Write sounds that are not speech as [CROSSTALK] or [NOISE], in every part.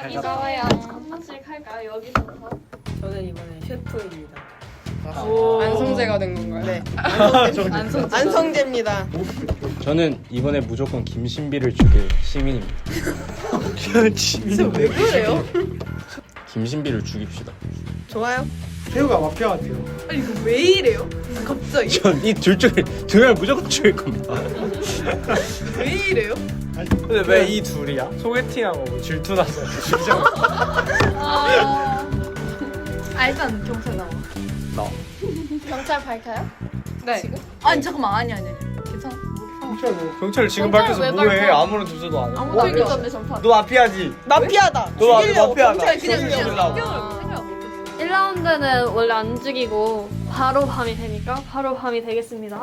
잘 이거 잡아. 한 번씩 할까요? 여기서 저는 이번에 셰프입니다. 안성재가 된 건가요? 네. [LAUGHS] 안성재. 안성재입니다. 저는 이번에 무조건 김신비를 죽일 시민입니다. [LAUGHS] 진짜 왜 그래요? 김신비를 죽입시다. 좋아요. 태우가 마피아 같아요. 아니 이거 왜 이래요? 갑자기 전 이 둘 중에 두 명을 무조건 죽일 겁니다. 왜 이래요? 근데 왜 이 둘이야? 소개팅하고 뭐 질투나서 죽이잖아. [LAUGHS] 아 일단 경찰 나와. 나. 경찰 밝혀요? 네. 아니 잠깐만 아니 아니. 괜찮아. 경찰 뭐 경찰 지금 경찰 밝혀서 왜 뭐해? 밝혀? 아무런 조사도 안 해. 아무도 안 믿었네 전판. 너 마피아지. 마피아다. 너 마- 죽이려고 마피아다. 경찰 그냥 죽이려고. 그냥 신경을 생각 못 했어. 1라운드는 원래 안 죽이고 바로 밤이 되니까 바로 밤이 되겠습니다.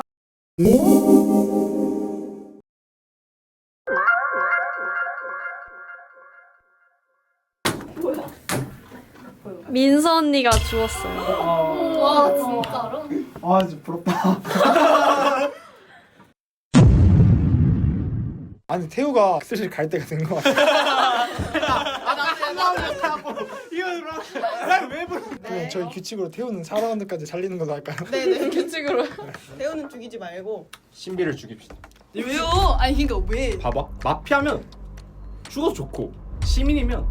민서 언니가 죽었어요. 와 진짜로? 아 진짜 부럽다. [LAUGHS] 아니 태우가 슬슬 갈 때가 된 것 같아. 왜 부르? 그럼 저희 규칙으로 태우는 4라운드까지 살리는 걸로 할까요? 네네. [LAUGHS] 규칙으로. 태우는 죽이지 말고. 신비를 죽입시다. 왜요? 아니 그러니까 왜? 봐봐. 마피아면 죽어도 좋고 시민이면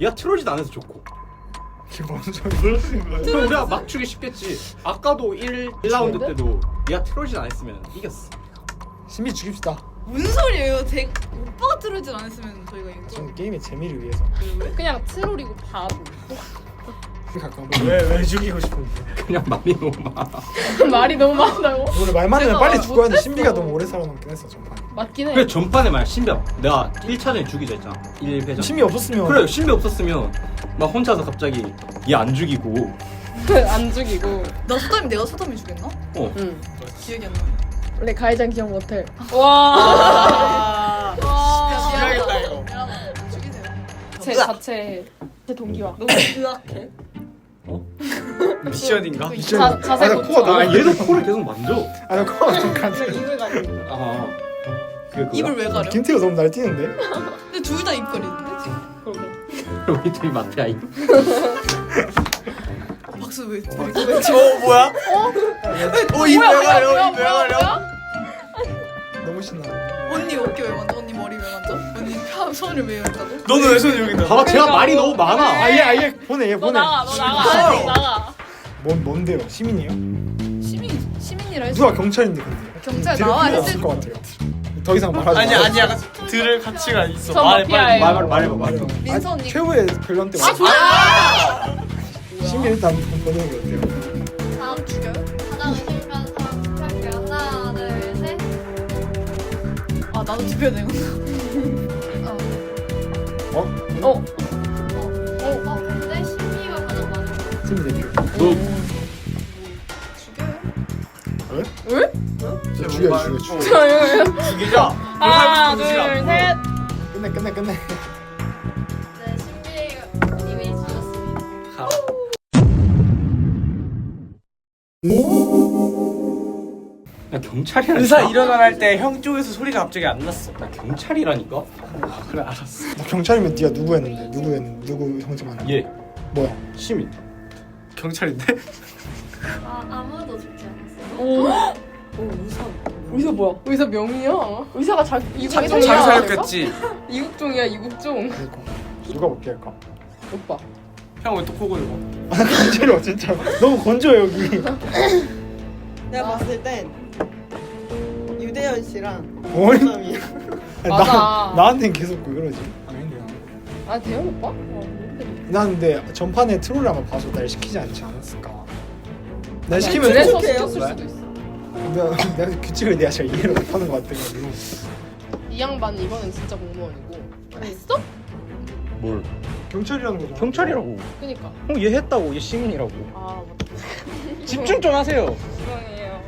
얘가 안 해서 좋고. 이게 뭔 소리야? 그럼 우리가 막 죽이 쉽겠지. 아까도 1, 1라운드 때도 얘가 트롤짓 안 했으면 이겼어. 신비 죽입시다. 무슨 소리예요? 제 오빠가 들어오질 않았으면 저희가 이거. 저는 게임의 재미를 위해서. 그냥 트롤이고 바보. 왜왜 죽이고 싶은데? 그냥 말이 너무 많아. [LAUGHS] 말이 너무 많다고? 원래 말 많으면 제가 빨리 죽어야 돼. 못했어. 신비가 너무 오래 살아남긴 했어 전판. 맞긴 해. 그래 전판에 말 신비야. 내가 1차전에 죽이자 했잖아. 1회전. 신비 없었으면 그래 신비 없었으면 막 혼자서 갑자기 얘 안 죽이고 [LAUGHS] 안 죽이고. 나 소담이 내가 소담이 죽였나? 어 응. 기억이 안 나. 원래 가해장 기억 못해. 와. 아. 죽여야겠다 이거. 죽이세요. 제 자체 제 동기화. 너무 의학해. [LAUGHS] 미션인가? 자, 자세 아, 나 고쳐. 코가 너무 아 얘도 코를 계속 만져. 아, 나 코가 좀 간지. 입을 가리고. 아 그게 그거야? 입을 왜 가려? 김태우 너무 날뛰는데? 근데 둘 다 입 가리는데 지금. 우리 둘이 마피아이. [LAUGHS] 박수 왜? 어 뭐야? 어? 어입 왜 가려? 입왜 가려? 너무 신나. 언니 어깨 왜 만져? 언니 머리 왜 파 손을 왜 만져? 너는 왜 손이 여기다? 봐봐 제가 말이 너무 많아. 아얘 아얘 보내 얘 너 보내. 나가, 너 나가, 나가. 뭔 뭔데요? 시민이에요? 시민 시민이라 했어. 누가 경찰인데 근데? 경찰 들을 나와 필요 했을 없을 것 같아요. 더 이상 말하지 아니 마. 아니야 들을 가치가 있어 전 말해 마피아예요. 빨리 말 말해봐 말해봐. 민서 아, 언니. 최후의 별난 때. 아 조용히. 신비 일단 보내는 게 어때요? 다음 죽여요? 하나 둘면서 할게요. 하나 둘 셋. 아 나도 죽여야 되는 어? 어. 어 근데 신비가 가장 많아. 신비 대표. 너 왜? 진짜 죽여 죽여 죽여. 조용히. 죽이자 하나, 둘, 셋. 끝내 끝내 끝내. 경찰이라니까. 의사 일어날 때 형 쪽에서 소리가 갑자기 안 났어 나 경찰이라니까. 아, 그래 알았어 너 경찰이면 네가 누구 했는데? 누구 형제만? 얘 뭐야? 시민. 경찰인데? 아 아무도 죽지 않았어요. 오. 의사 뭐야? 의사 명이야. 의사가 자 이국종이야. 장사였겠지 이국종이야 이국종. 그러니까 누가 먹게 할까? 오빠. 형 왜 또 코 골고 싫어 진짜. 너무 건조해 여기. 내가 봤을 땐 유대현 씨랑. 소담이. 아니, 맞아. 나 나한테는 계속 그러지. 아닌데. 아 대현 오빠? 어? 난 근데 전판에 트롤을 아마 봐서 날 시키지 않지 않았을까? 날 시키면 그래서 또- 시켰을 왜? 수도 있어. 내가, 내가 규칙을 내가 잘 이해를 못하는 것 같아가지고 이 양반 이거는 진짜 공무원이고. 했어? 뭘? 경찰이라는 거죠. 경찰이라고. 그니까. 어, 얘 했다고. 얘 시민이라고. 아 맞다. 집중 좀 하세요. [LAUGHS] 죄송해요.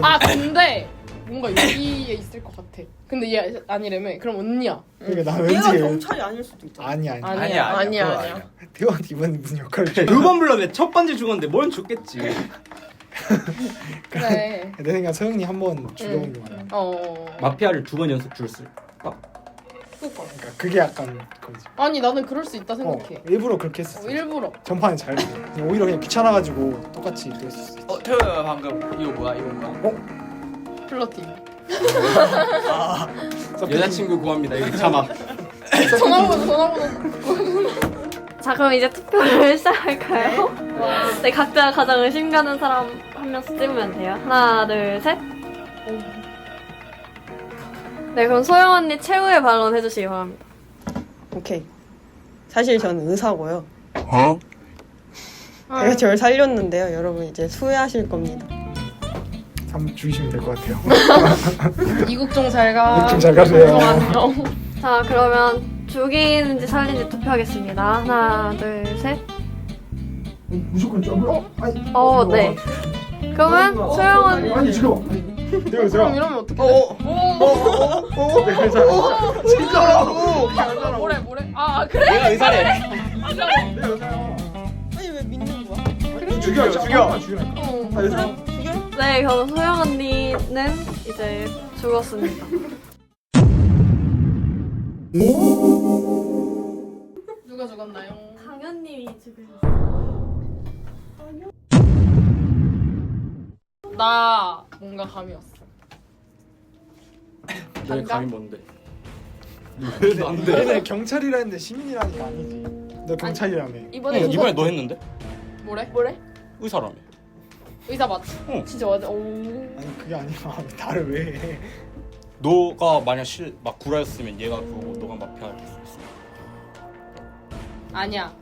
아 근데 뭔가 여기에 있을 것 같아. 근데 얘 아니라며. 그럼 언니야. 그러니까 나 얘가 왠지 경찰이 아닐 수도 있잖아. 아니야 아니야. 아니야 아니야, 아니야 아니야, 아니야. 그거 아니야. 대원한테 이번에 무슨 역할을 줘? 두 번 불렀네. 첫 번째 죽었는데 뭔 죽겠지. [LAUGHS] 그래. 내 생각 서영이 한번 죽여본 게 많아. 어. 마피아를 두 번 연속 죽였을. 그니까. 그러니까 그게 약간 거지. 아니 나는 그럴 수 있다 어, 생각해. 일부러 그렇게 했어. 어, 일부러. 전판에 잘. 그냥 오히려 그냥 귀찮아가지고 똑같이 그랬어. 어 태호야 방금 이거 뭐야 이거 뭐야? 플러팅. 여자친구 구합니다. 여기 자막. 전화번호 전화번호. 자 그럼 이제 투표를 [LAUGHS] 시작할까요? 네 각자 가장 의심 가는 사람 한 명씩 찍으면 돼요 하나 둘 셋 네 그럼 소영 언니 최후의 반론 해주시기 바랍니다 오케이. 사실 저는 의사고요. 제가 저를 살렸는데요. 여러분 이제 후회하실 겁니다. 한번 죽이시면 될 것 같아요. 이국종 잘 가. 이국종 잘 가세요. 어, 안녕. 자 그러면 죽이는지 살리는지 투표하겠습니다 하나 둘 셋 무조건 점을? 어? 아니. 어, 네. 그러면 소영 언니 아니 지금. 내가 그럼. 이러면 어떻게 어, 돼? 어, 어, 어, 내가 의사야. 진짜라고. 아, 뭐래 뭐래? 아 그래? 내가 의사래. 내가 의사야. 아니 왜 믿는 거야? 죽여, 죽여. 죽여. 어. 아, 의사. 네 그럼 소영 언니는 이제 죽었습니다 누가 죽었나요? 강현님이 죽으셨어요 나 뭔가 감이 왔어. 너의 감이 뭔데? 너네 경찰이라 했는데 시민이라니까 아니지. 너 경찰이라며. 이번에 응, 이번에 너 했는데? 뭐래? 뭐래? 의사라며. 의사 맞지? 응. 진짜 맞아. 오. 아니 그게 아니라 [LAUGHS] 나를 왜 해? 너가 만약 실 막 구라였으면 얘가 그거고 너가 마피아를 했어. 아니야.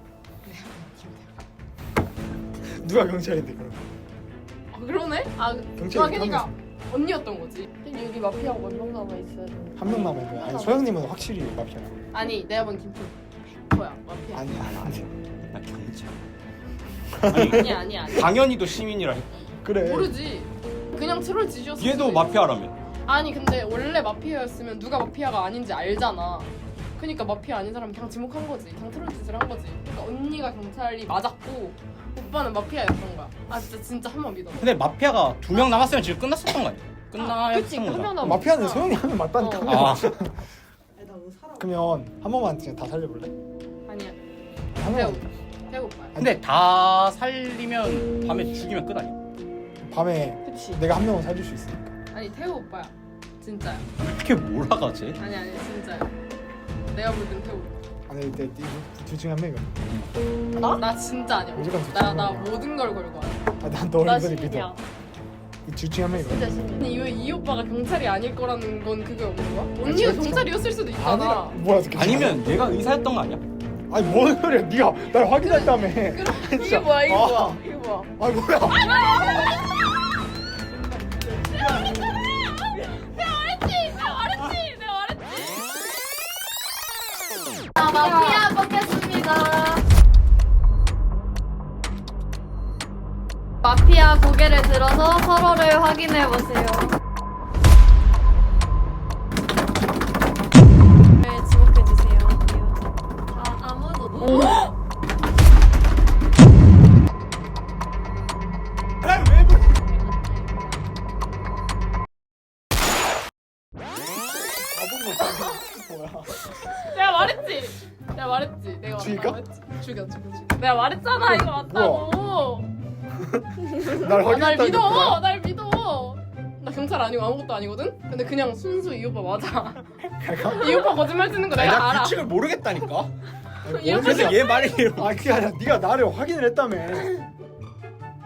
누가 경찰인데 그럼? 아 그러네? 아, 경찰이 아 그러니까 언니였던 거지. 여기 마피아가 몇명 남아 있어야 돼. 한 명 남았는데 아니 소영님은 확실히 마피아야. 아니 내가 본 김치 100%야 마피아. 아니 아니 아니. 나 경찰. 아니 아니 아니. 당연히도 시민이라 했. 그래. 모르지. 그냥 트롤 지지였어. 얘도 마피아라며. 아니 근데 원래 마피아였으면 누가 마피아가 아닌지 알잖아. 그러니까 마피아 아닌 사람 그냥 지목한 거지. 그냥 트롤 짓을 한 거지. 그러니까 언니가 경찰이 맞았고 오빠는 마피아였던 거야. 아 진짜 진짜 한 번 믿어. 근데 마피아가 두 명 남았으면 지금 끝났었던 거 아니야? 끝나야 그치 한명 남았. 마피아는 소영이 하면 맞다니까. 아, 그러면 한 번만 그냥 다 살려볼래? 아니야. 한 번만. 태 우 오빠야. 근데 다 살리면 밤에 죽이면 끝 아니야? 밤에 그치. 내가 한 명은 살릴 수 있으니까. 아니 태우 오빠야. 진짜야. 어떻게 몰아가지? 아니 아니 진짜야. 내가 볼 땐 태우. 아니 근데 둘 중에 한 명이거든. 나? 나 진짜 아니야. 나나한 명이야. 모든 걸 걸고 와. 아, 난 너를 나 이번에 시민이야 믿어. 이둘 중에 한 명이거든. 진짜 시민 아니 왜이 오빠가 경찰이 아닐 거라는 건 그게 없는 거야? 아니, 언니가 경찰이었을 수도 아니라 있잖아. 뭐야 저게? 아니면 얘가 의사였던 거 아니야? 아니 뭔 소리야? 네가 날 확인했다며. 이게 뭐야 이게 아. 뭐야 이게 뭐야? 아 뭐야? 마피아 뽑겠습니다. 마피아 고개를 들어서 서로를 확인해 보세요 내가 말했잖아 이거 맞다고. [LAUGHS] 날 아, 날 확인했다니까. 믿어. 날 믿어. 나 경찰 아니고 아무것도 아니거든. 근데 그냥 순수 이 오빠 맞아. 이 오빠 거짓말 치는 거 아니, 내가 나 알아. 규칙을 모르겠다니까. [LAUGHS] 이 그래서 얘 말이 아 그게 아니라 네가 나를 확인을 했다며.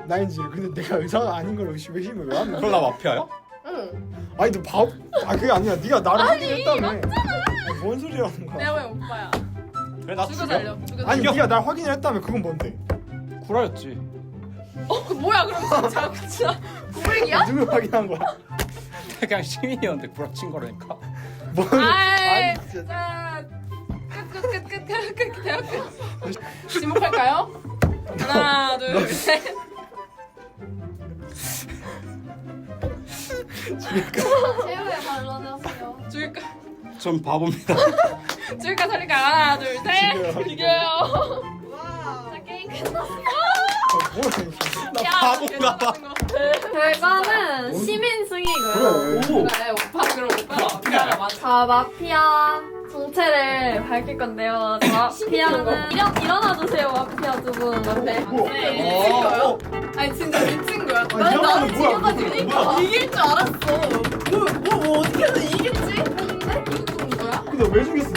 나인지 근데 내가 의사가 아닌 걸 의심 의심을 왜 하는 그럼 거야? 나 마피아야? 응. 아니 너 밥? 아 그게 아니야. 네가 나를 확인했다며. 아, 뭔 소리라는 거야? 내가 왜 오빠야? 그래 나 죽여 죽여. 살려. 죽여 아니 살려. 네가 날 확인을 했다며. 그건 뭔데? 구라였지. 어, 뭐야 그럼 진짜 [LAUGHS] 진짜 고백이야? 누구 확인한 거야? [LAUGHS] 그냥 시민이었는데 구라친 거라니까. 뭔? 아이 아니, 진짜. 끝끝끝끝끝끝 대학 끝. 지목할까요? 하나 둘 셋. [LAUGHS] 최후의 반론이었어요. 죽일까 전 바보입니다. 죽일까 살릴까 하나 둘 셋. 죽여요. 자, 게임 끝났어. 아? 나 바보인가 봐. 결과는 시민 승이고요 그래. 그래 오빠 그럼 오빠가 마피아야 맞아. 자 마피아 정체를 밝힐 건데요. [LAUGHS] 마피아는 일어, 일어나 주세요, 마피아 두 분. 네. 어, 아니 진짜 미친 거야. 아, 난 나는 거는 뭐야, 지금까지 뭐야? 이길 줄 알았어. 뭐뭐뭐 어떻게 해서 이기겠지? 했는데 이거? 근데 왜 죽였어?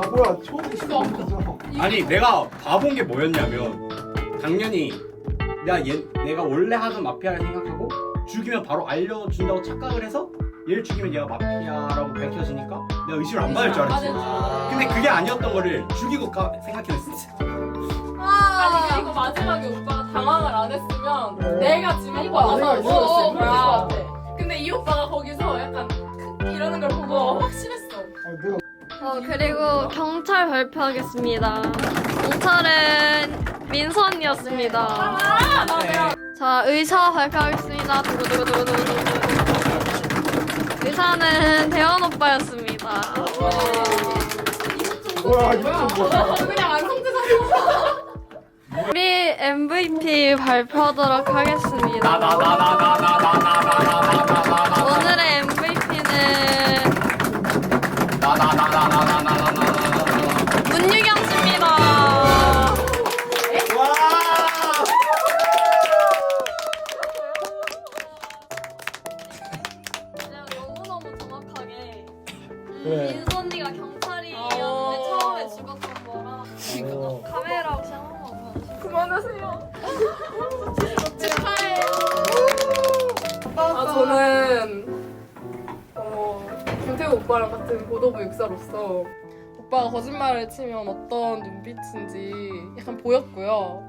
바보야 처음 죽였어. 아니 내가 봐본 게 뭐였냐면 당연히 내가 얘, 내가 원래 하던 마피아를 생각하고 죽이면 바로 알려준다고 착각을 해서 얘를 죽이면 얘가 마피아라고 밝혀지니까 내가 의심을 안 받을 줄 알았지 근데 그게 아니었던 거를 죽이고 가, 생각해냈어 아니 그리고 마지막에 오빠가 당황을 안 했으면 네. 내가 지금 아, 어, 어, 그럴 거야. 것 같아. 근데 이 오빠가 거기서 약간 이러는 걸 보고 확실했어. 어, 그리고 경찰 발표하겠습니다. 경찰은 민선이었습니다. 자, 의사 발표하겠습니다. 두구두구두구두구. 의사는 대원 오빠였습니다. 우리 MVP 발표하도록 하겠습니다. 오늘 육사로서 오빠가 거짓말을 치면 어떤 눈빛인지 약간 보였고요.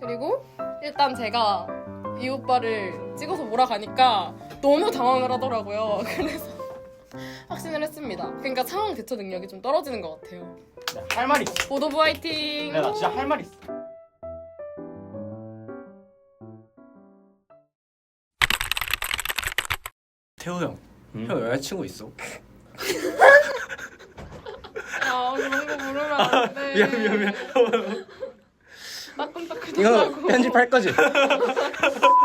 그리고 일단 제가 이 오빠를 찍어서 몰아가니까 너무 당황을 하더라고요. [LAUGHS] 그래서 확신을 했습니다. 그러니까 상황 대처 능력이 좀 떨어지는 것 같아요. 할 말 있어 보도부 화이팅! 야, 나 진짜 할 말 있어 태호 형, 형 여자친구 있어? [LAUGHS] 아 그런 거 물으면 안 돼. 미안 미안 미안 따끈따끈하다고. 이거 편집할 거지? [LAUGHS]